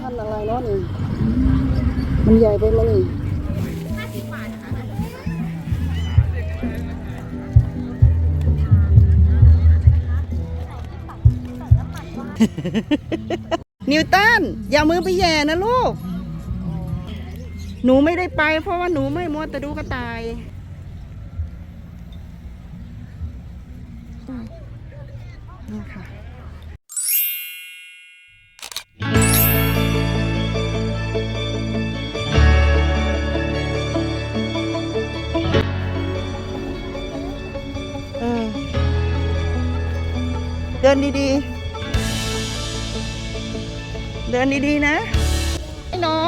ท่านอะไรเนาะนี่มันใหญ่ไปไหมนี่นิวตันอย่ามือไปแย่นะลูก หนูไม่ได้ไป เพราะว่าหนูไม่มัวแต่ดูกระต่ายนี่ค่ะ ดินดีๆ เดินดีๆนะ ไอ้หนอ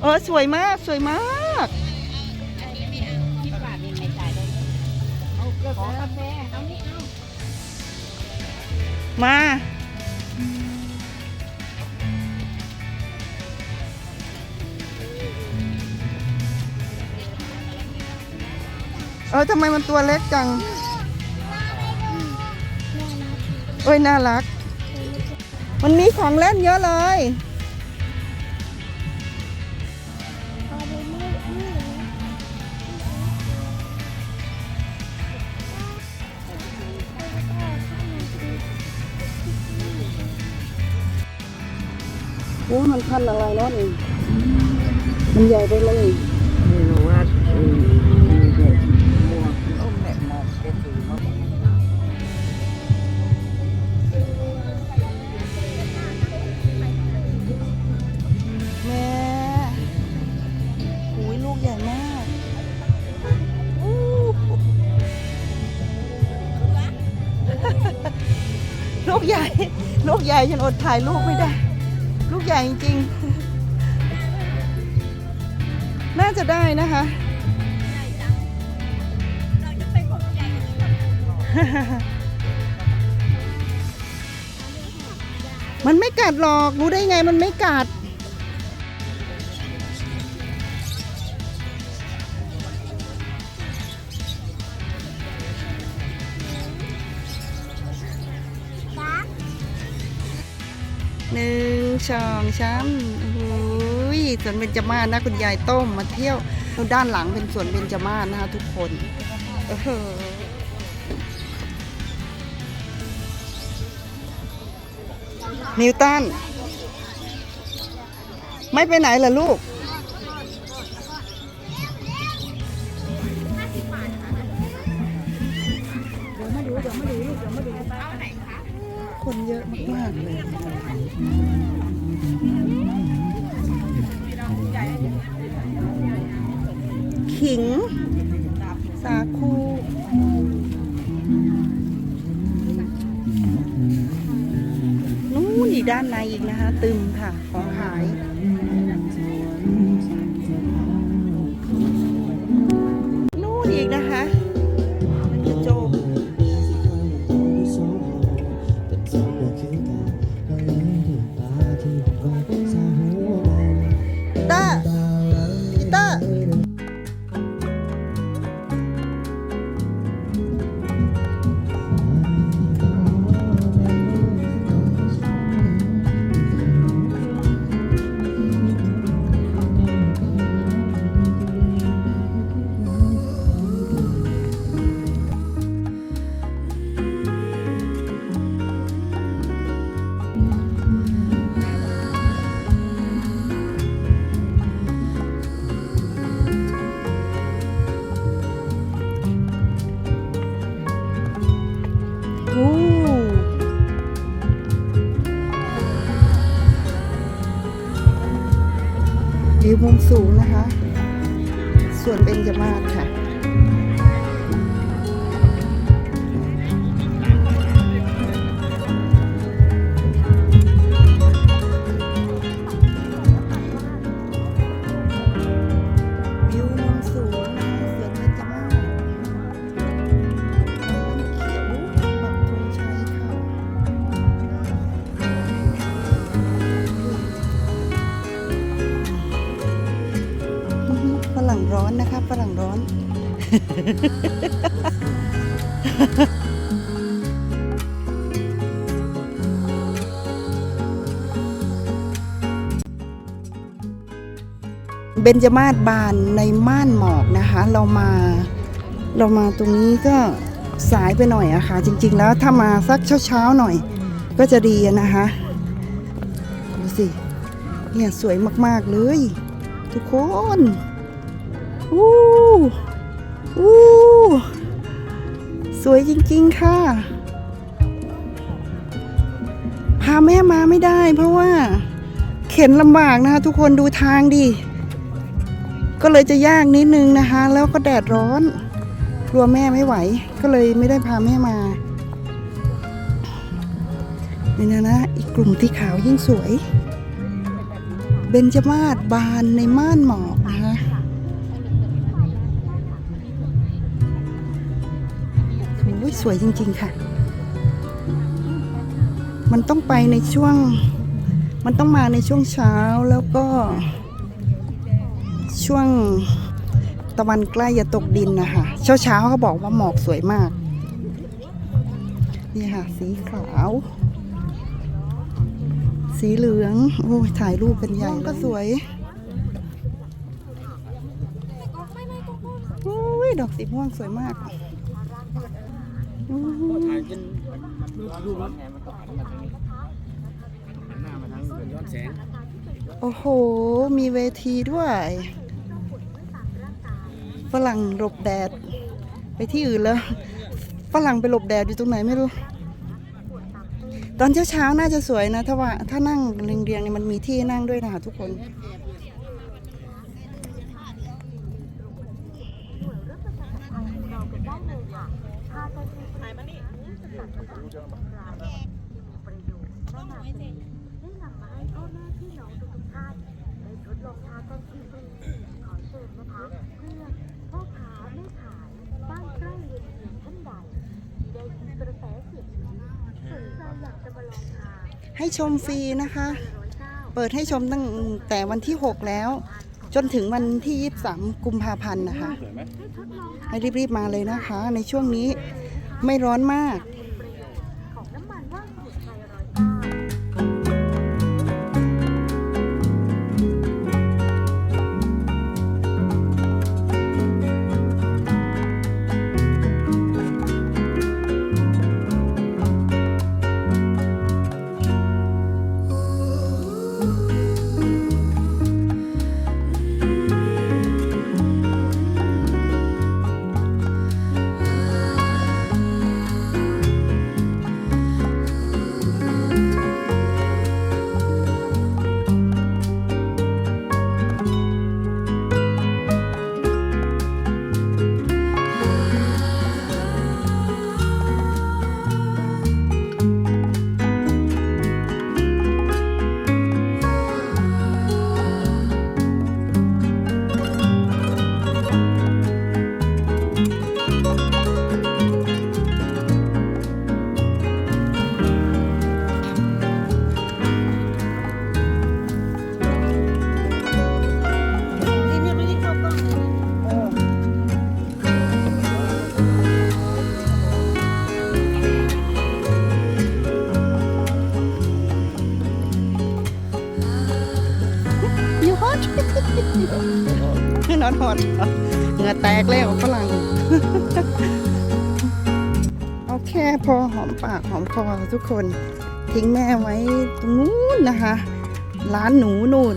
เออสวยมากสวยมากมา เออทำไมมันตัวเล็กจัง เอ้ยน่ารัก มันมีของเล่นเยอะเลยโอ้มันพันอะไรเนาะนี่มันใหญ่ไปไหม หญ่จนอดถ่ายรูปไม่ได้ ลูกใหญ่จริงๆ น่าจะได้นะคะมันไม่กัดหรอก รู้ได้ไงมันไม่กัด หนึ่งสองสามโอ้ยสวนเบญจมาศนะคุณยายต้มมาเที่ยวด้านหลังเป็นสวนเบญจมาศนะคะทุกคนเออนิวตันไม่ไปไหนเหรอลูก คนเยอะมากๆเลย ด้านในอีกนะคะ ตึมค่ะของขาย ส่วนเบญจมาศค่ะ ร้อนนะคะฝรั่งร้อน เบญจมาศบานในม่านหมอกนะคะ เรามาเรามาตรงนี้ก็สายไปหน่อยอะคะ่ะ จริง ๆ แล้วถ้ามาสักเช้าๆหน่อย ก็จะดีนะคะดูสิเนี่ยสวยมากๆเลย ทุกคน อู้อู้สวยจริง ๆ ค่ะ พาแม่มาไม่ได้เพราะว่า เข็นลำบากนะคะทุกคนดูทางดิ ก็เลยจะยากนิดนึงนะคะ แล้วก็แดดร้อนกลัวแม่ไม่ไหว ก็เลยไม่ได้พาแม่มาเนี่นะนะอีกกลุ่มที่ขาวยิ่งสวย เบญจมาศบานในม่านหมอก สวยจริง ๆ ค่ะ มันต้องไปในช่วง มันต้องมาในช่วงเช้าแล้วก็ ช่วงตะวันใกล้จะตกดินนะคะเช้าเช้าๆเขาบอกว่าหมอกสวยมาก นี่ค่ะ สีขาว สีเหลือง โอ้ยถ่ายรูปเป็นใหญ่ก็สวยโอ้ยดอกสีม่วงสวยมาก โอ้ยถ่ายจนรูปรถหันหน้ามาทางย้อนแสงโอ้โห มีเวทีด้วยฝรั่งหลบแดด ไปที่อื่นแล้วฝรั่งไปหลบแดดอยู่ตรงไหนไม่รู้ ตอนเช้าๆน่าจะสวยนะถ้าว่าถ้านั่งเรียงๆเนี่ยมันมีที่นั่งด้วยนะทุกคนะทุกคนให้ชมฟรีนะคะ เปิดให้ชมตั้งแต่วันที่ 6 แล้ว จนถึงวันที่ 23 กุมภาพันธ์นะคะสวยไหมให้รีบๆมาเลยนะคะ ในช่วงนี้ไม่ร้อนมาก ฮอตนอนฮอตเหงื่อแตกแล้วฝรั่งโอเคพอหอมปากหอมคอทุกคนทิ้งแม่ไว้ตรงนู้นนะคะ ร้านหนูนูน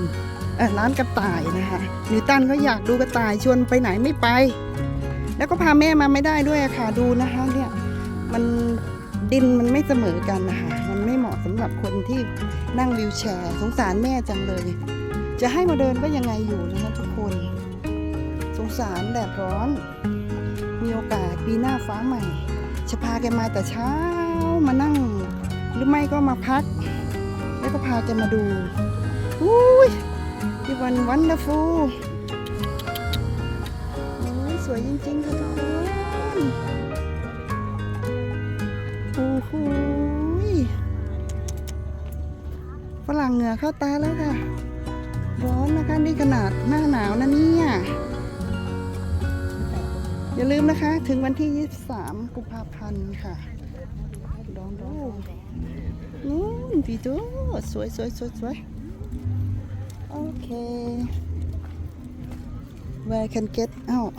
เออร้านกระต่ายนะคะนิวตันก็อยากดูกระต่ายชวนไปไหนไม่ไป แล้วก็พาแม่มาไม่ได้ด้วยค่ะดูนะคะเนี่ยมันดินมันไม่เสมอกันนะคะ มันไม่เหมาะสำหรับคนที่นั่งวิวแชร์ สงสารแม่จังเลย จะให้มาเดินก็ยังไงอยู่นะคะทุกคน สงสารแดดร้อน มีโอกาสปีหน้าฟ้าใหม่จะพาแกมาแต่เช้ามานั่ง หรือไม่ก็มาพัก แล้วก็พาแกมาดูอุ้ยที่วันวันเดอร์ฟูสวยจริงๆค่ะทุกคนโอ้โหฝรั่งเหงื่อเข้าตาแล้วค่ะ ร้อนนะคะนี่ขนาดหน้าหนาวนะเนี่ย อย่าลืมนะคะ ถึงวันที่ 23 กุมภาพันธ์ค่ะลองดูนู่นพี่จูสวยสวยสวยสวยโอเค where can get out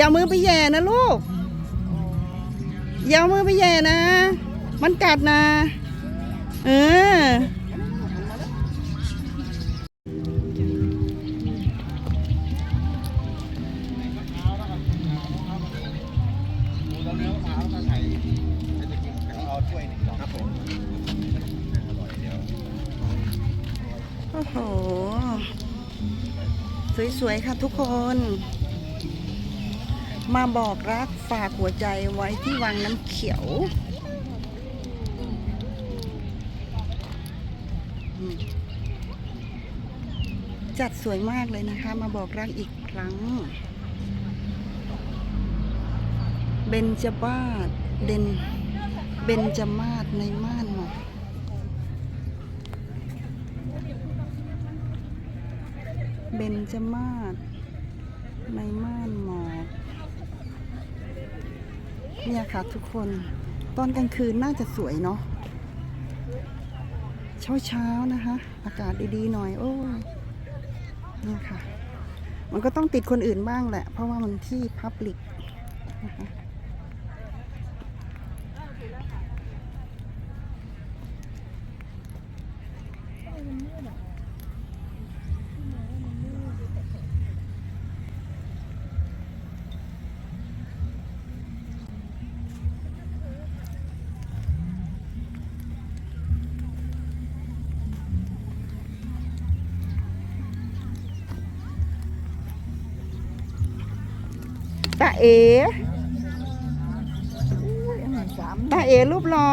อย่ามือไปแย่นะลูก อย่ามือไปแย่นะ มันกัดนะ เออโอ้โห สวย ๆ ค่ะทุกคน มาบอกรักฝากหัวใจไว้ที่วังน้ำเขียวจัดสวยมากเลยนะคะ มาบอกรักอีกครั้ง เบนจมาศเดนเบนจมาศในม่านหมอกเบนจมาศในม่านหม เนี่ยค่ะทุกคนตอนกลางคืนน่าจะสวยเนาะเช้าเช้านะคะ อากาศดีๆหน่อยโอ้ยเนี่ยค่ะ มันก็ต้องติดคนอื่นบ้างแหละ เพราะว่ามันที่พับลิกนะคะ ตาเอตาเอรูปรอ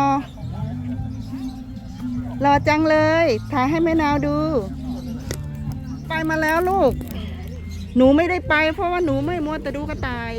รอจังเลย ถ่ายให้แม่นาวดู ไปมาแล้วลูก หนูไม่ได้ไปเพราะว่าหนูไม่มัวแต่ดูกระต่าย